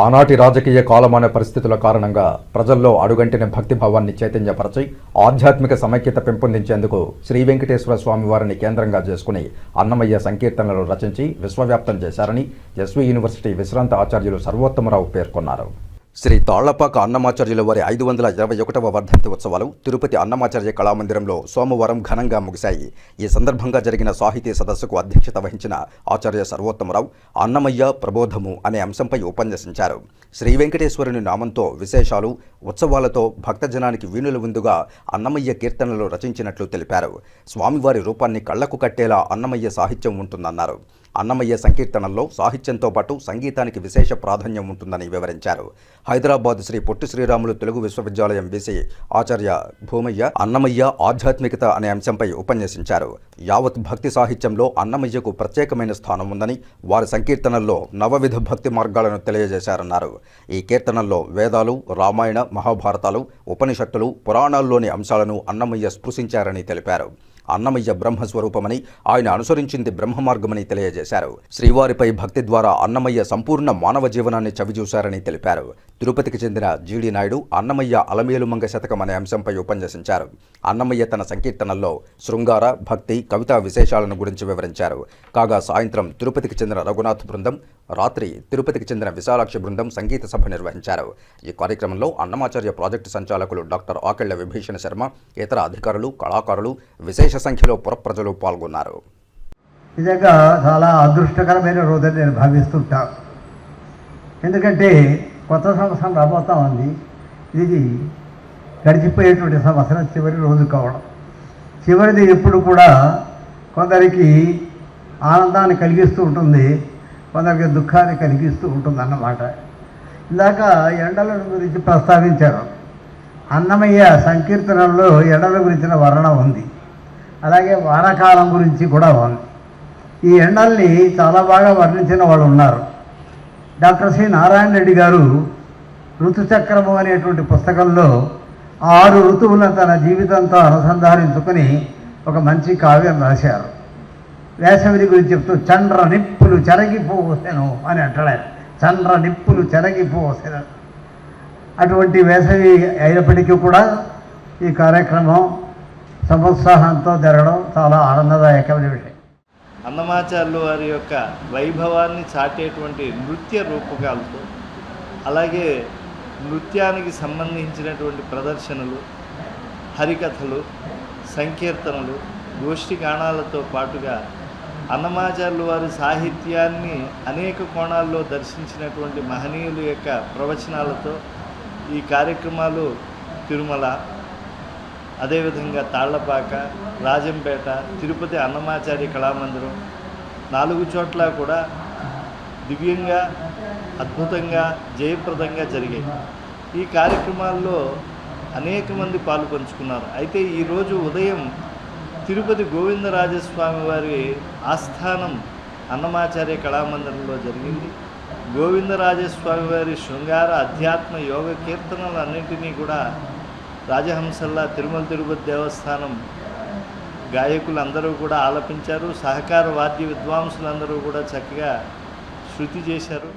ఆనాటి రాజకీయ కాలమాన పరిస్థితుల కారణంగా ప్రజల్లో అడుగంటిన భక్తిభావాన్ని చైతన్యపరచి ఆధ్యాత్మిక సమైక్యత పెంపొందించేందుకు శ్రీ వెంకటేశ్వర స్వామి వారిని కేంద్రంగా చేసుకుని అన్నమయ్య సంకీర్తనలు రచించి విశ్వవ్యాప్తం చేశారని ఎస్వి యూనివర్సిటీ విశ్రాంత ఆచార్యులు సర్వోత్తమరావు పేర్కొన్నారు. శ్రీ తాళ్ళపాక అన్నమాచార్యుల వారి ఐదు వందల ఇరవై ఒకటవ వర్ధంతి ఉత్సవాలు తిరుపతి అన్నమాచార్య కళామందిరంలో సోమవారం ఘనంగా ముగిశాయి. ఈ సందర్భంగా జరిగిన సాహితీ సదస్సుకు అధ్యక్షత వహించిన ఆచార్య సర్వోత్తమరావు అన్నమయ్య ప్రబోధము అనే అంశంపై ఉపన్యసించారు. శ్రీ వెంకటేశ్వరుని నామంతో విశేషాలు ఉత్సవాలతో భక్తజనానికి వీణులు ముందుగా అన్నమయ్య కీర్తనలు రచించినట్లు తెలిపారు. స్వామివారి రూపాన్ని కళ్ళకు కట్టేలా అన్నమయ్య సాహిత్యం ఉంటుందన్నారు. అన్నమయ్య సంకీర్తనల్లో సాహిత్యంతో పాటు సంగీతానికి విశేష ప్రాధాన్యం ఉంటుందని వివరించారు. హైదరాబాద్ శ్రీ పొట్టి శ్రీరాములు తెలుగు విశ్వవిద్యాలయం విసి ఆచార్య భూమయ్య అన్నమయ్య ఆధ్యాత్మికత అనే అంశంపై ఉపన్యసించారు. యావత్ భక్తి సాహిత్యంలో అన్నమయ్యకు ప్రత్యేకమైన స్థానం ఉందని వారి సంకీర్తనల్లో నవవిధ భక్తి మార్గాలను తెలియజేశారన్నారు. ఈ కీర్తనల్లో వేదాలు రామాయణ మహాభారతాలు ఉపనిషత్తులు పురాణాల్లోని అంశాలను అన్నమయ్య స్పృశించారని తెలిపారు. అన్నమయ్య బ్రహ్మస్వరూపమని ఆయన అనుసరించింది బ్రహ్మ మార్గమని తెలియజేశారు. శ్రీవారిపై భక్తి ద్వారా అన్నమయ్య సంపూర్ణ మానవ జీవనాన్ని చవిచూశారని తెలిపారు. తిరుపతికి చెందిన జీడి నాయుడు అన్నమయ్య అలమేలుమంగ శతకం అనే అంశంపై ఉపన్యసించారు. అన్నమయ్య తన సంకీర్తనల్లో శృంగార భక్తి కవితా విశేషాలను గురించి వివరించారు. కాగా సాయంత్రం తిరుపతికి చెందిన రఘునాథ్ బృందం రాత్రి తిరుపతికి చెందిన విశాలాక్షి బృందం సంగీత సభ నిర్వహించారు. ఈ కార్యక్రమంలో అన్నమాచార్య ప్రాజెక్టు సంచాలకులు డాక్టర్ ఆకెళ్ళ విభీషణ శర్మ ఇతర అధికారులు కళాకారులు విశేష సంఖ్యలో పురప్రజలు పాల్గొన్నారు. నిజంగా చాలా అదృష్టకరమైన రోజని నేను భావిస్తుంటాను ఎందుకంటే కొత్త సంవత్సరం రాబోతా ఉంది. ఇది గడిచిపోయేటువంటి సంవత్సరం చివరి రోజు కావడం. చివరిది ఎప్పుడు కూడా కొందరికి ఆనందాన్ని కలిగిస్తూ ఉంటుంది. కొందరికి దుఃఖాన్ని కలిగిస్తూ ఉంటుంది అన్నమాట ఇందాక ఎండల గురించి ప్రస్తావించారు. అన్నమయ్య సంకీర్తనంలో ఎండల గురించిన వర్ణన ఉంది. అలాగే వానాకాలం గురించి కూడా ఉంది. ఈ ఎండల్ని చాలా బాగా వర్ణించిన వాళ్ళు ఉన్నారు. డాక్టర్ సి నారాయణ రెడ్డి గారు ఋతుచక్రము అనేటువంటి పుస్తకంలో ఆరు ఋతువులను తన జీవితంతో అనుసంధానించుకొని ఒక మంచి కావ్యం రాశారు. వేసవిని గురించి చెప్తూ చండ్ర నిప్పులు చెరగిపోసెను అని అంటాడు ఆయన చండ్ర నిప్పులు చెరగిపోసెను. అటువంటి వేసవి అయినప్పటికీ కూడా ఈ కార్యక్రమం సమోత్సాహంతో జరగడం చాలా ఆనందదాయకమైన విషయం. అన్నమాచార్యులు వారి యొక్క వైభవాన్ని చాటేటువంటి నృత్య రూపకాలతో అలాగే నృత్యానికి సంబంధించినటువంటి ప్రదర్శనలు హరికథలు సంకీర్తనలు గోష్ఠి గానాలతో పాటుగా అన్నమాచార్యులు వారి సాహిత్యాన్ని అనేక కోణాల్లో దర్శించినటువంటి మహనీయుల యొక్క ప్రవచనాలతో ఈ కార్యక్రమాలు తిరుమల అదేవిధంగా తాళ్ళపాక రాజంపేట తిరుపతి అన్నమాచార్య కళామందిరం నాలుగు చోట్ల కూడా దివ్యంగా అద్భుతంగా జయప్రదంగా జరిగాయి. ఈ కార్యక్రమాల్లో అనేక మంది పాలు పంచుకున్నారు. అయితే ఈరోజు ఉదయం తిరుపతి గోవిందరాజస్వామి వారి ఆస్థానం అన్నమాచార్య కళామందిరంలో జరిగింది. గోవిందరాజస్వామి వారి శృంగార అధ్యాత్మ యోగ కీర్తనలన్నింటినీ కూడా రాజహంసల్లా తిరుమల తిరుపతి దేవస్థానం గాయకులందరూ కూడా ఆలపించారు. సహకార వాద్య విద్వాంసులందరూ కూడా చక్కగా శృతి చేశారు.